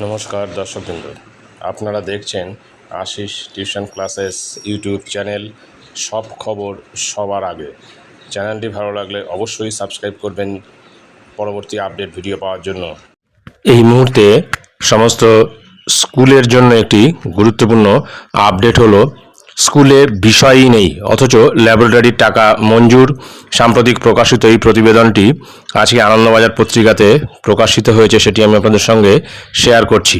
নমস্কার দর্শকবৃন্দ। আপনারা দেখছেন Ashis tuition classes YouTube channel. সব খবর সবার আগে। চ্যানেলটি ভালো লাগলে অবশ্যই সাবস্ক্রাইব করবেন পরবর্তী আপডেট ভিডিও পাওয়ার জন্য। এই মুহূর্তে সমস্ত স্কুলের জন্য একটি গুরুত্বপূর্ণ আপডেট হলো স্কুলে বিষয়ই নেই, অথচ ল্যাবরেটরির টাকা মঞ্জুর। সাম্প্রতিক প্রকাশিত এই প্রতিবেদনটি আজকে আনন্দবাজার পত্রিকাতে প্রকাশিত হয়েছে, সেটি আমি আপনাদের সঙ্গে শেয়ার করছি।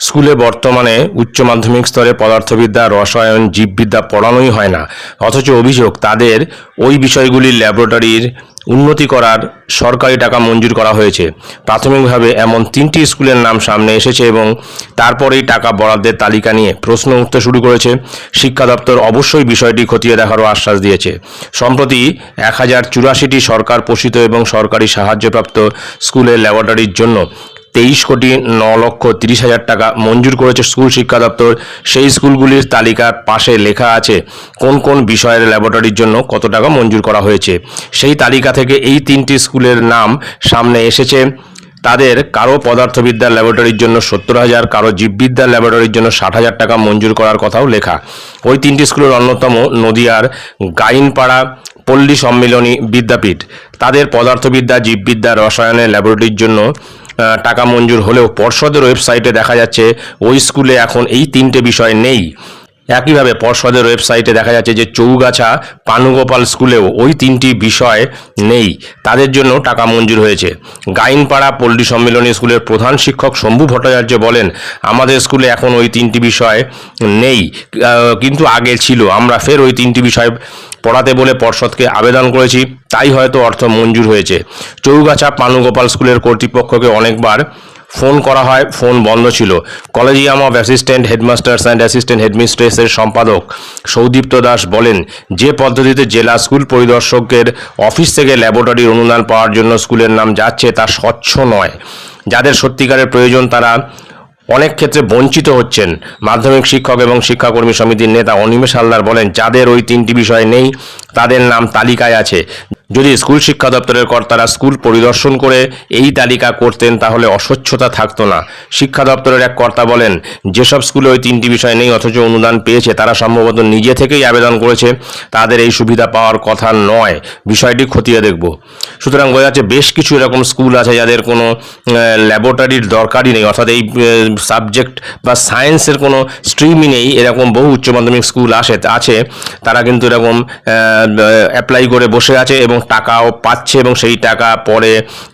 স্কুলে বর্তমানে উচ্চ মাধ্যমিক স্তরে পদার্থবিদ্যা, রসায়ন, জীববিদ্যা পড়ানোই হয় না। অথচ অভিযোগ, তাদের ওই বিষয়গুলির ল্যাবরেটরির উন্নতি করার সরকারি টাকা মঞ্জুর করা হয়েছে। প্রাথমিকভাবে এমন তিনটি স্কুলের নাম সামনে এসেছে এবং তারপরেই টাকা বরাদ্দের তালিকা নিয়ে প্রশ্ন উঠতে শুরু করেছে। শিক্ষা দপ্তর অবশ্যই বিষয়টি খতিয়ে দেখারও আশ্বাস দিয়েছে। সম্প্রতি এক হাজার চুরাশিটি সরকার পোষিত এবং সরকারি সাহায্যপ্রাপ্ত স্কুলের ল্যাবরেটরির জন্য তেইশ কোটি ন লক্ষ তিরিশ হাজার টাকা মঞ্জুর করেছে স্কুল শিক্ষা দপ্তর। সেই স্কুলগুলির তালিকার পাশে লেখা আছে, কোন কোন বিষয়ের ল্যাবরেটরির জন্য কত টাকা মঞ্জুর করা হয়েছে। সেই তালিকা থেকে এই তিনটি স্কুলের নাম সামনে এসেছে। তাদের কারও পদার্থবিদ্যার ল্যাবরেটরির জন্য সত্তর হাজার, কারও জীববিদ্যার ল্যাবরেটরির জন্য ষাট হাজার টাকা মঞ্জুর করার কথাও লেখা। ওই তিনটি স্কুলের অন্যতম নদিয়ার গাইনপাড়া পল্লী সম্মিলনী বিদ্যাপীঠ। তাদের পদার্থবিদ্যা, জীববিদ্যা, রসায়নের ল্যাবরেটরির জন্য টাকা মঞ্জুর হলেও পর্ষদের ওয়েবসাইটে দেখা যাচ্ছে ওই স্কুলে এখন এই তিনটে বিষয় নেই। একইভাবে পর্ষদের ওয়েবসাইটে দেখা যাচ্ছে যে চৌগাছা পানুগোপাল স্কুলেও ওই তিনটি বিষয় নেই। তাদের জন্য টাকা মঞ্জুর হয়েছে। গাইনপাড়া পল্লী সম্মিলনী স্কুলের প্রধান শিক্ষক শম্ভু ভট্টাচার্য বলেন, আমাদের স্কুলে এখন ওই তিনটি বিষয় নেই। কিন্তু আগে ছিল। আমরা ফের ওই তিনটি বিষয় পড়াতে বলে পর্ষদকে আবেদন করেছি। তাই হয়তো অর্থ মঞ্জুর হয়েছে। চৌগাছা পানুগোপাল স্কুলের কর্তৃপক্ষকে অনেকবার ফোন করা হয়, ফোন বন্ধ ছিল। Collegium of assistant headmasters and assistant হেডমিস্ট্রেসের সম্পাদক সৌদীপ্ত দাস বলেন, যে পদ্ধতিতে জেলা স্কুল পরিদর্শকের অফিস থেকে ল্যাবরেটরির অনুদান পাওয়ার জন্য স্কুলের নাম যাচ্ছে তা স্বচ্ছ নয়। যাদের সত্যিকারের প্রয়োজন তারা অনেক ক্ষেত্রে বঞ্চিত হচ্ছেন। মাধ্যমিক শিক্ষক এবং শিক্ষাকর্মী সমিতির নেতা অনিমেষ হালদার বলেন, যাদের ওই তিনটি বিষয় নেই, তাদের নাম তালিকায় আছে। যদি স্কুল শিক্ষা দপ্তরের কর্তারা স্কুল পরিদর্শন করে এই তালিকা করতেন, তাহলে অস্বচ্ছতা থাকতো না। শিক্ষা দপ্তরের এক কর্তা বলেন, যেসব স্কুলে ওই তিনটি বিষয় নেই, অথচ অনুদান পেয়েছে, তারা সম্ভবত নিজে থেকেই আবেদন করেছে, তাদের এই সুবিধা পাওয়ার কথা নয়। বিষয়টি খতিয়ে দেখব। সুতরাং বোঝা যাচ্ছে বেশ কিছু এরকম স্কুল আছে, যাদের কোনো ল্যাবরেটরির দরকারই নেই, অর্থাৎ এই সাবজেক্ট বা সায়েন্সের কোনো স্ট্রিমই নেই, এরকম বহু উচ্চ মাধ্যমিক স্কুল আসে, আছে। তারা কিন্তু এরকম অ্যাপ্লাই করে বসে আছে এবং টাকাও পাচ্ছে এবং সেই টাকা পরে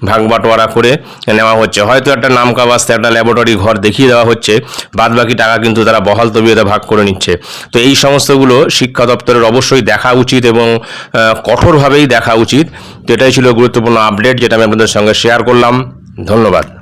ভাগ বাটোয়ারা করে নেওয়া হচ্ছে। হয়তো একটা নামকা বাস্তে একটা ল্যাবরেটরি ঘর দেখিয়ে দেওয়া হচ্ছে বাদ বাকি টাকা কিন্তু তারা বহাল তবিয়তে ভাগ করে নিচ্ছে। তো এই সমস্তগুলো শিক্ষা দপ্তরের অবশ্যই দেখা উচিত এবং কঠোরভাবেই দেখা উচিত। তো এটাই ছিল গুরুত্বপূর্ণ আপডেট যেটা আমি আপনাদের সঙ্গে শেয়ার করলাম। ধন্যবাদ।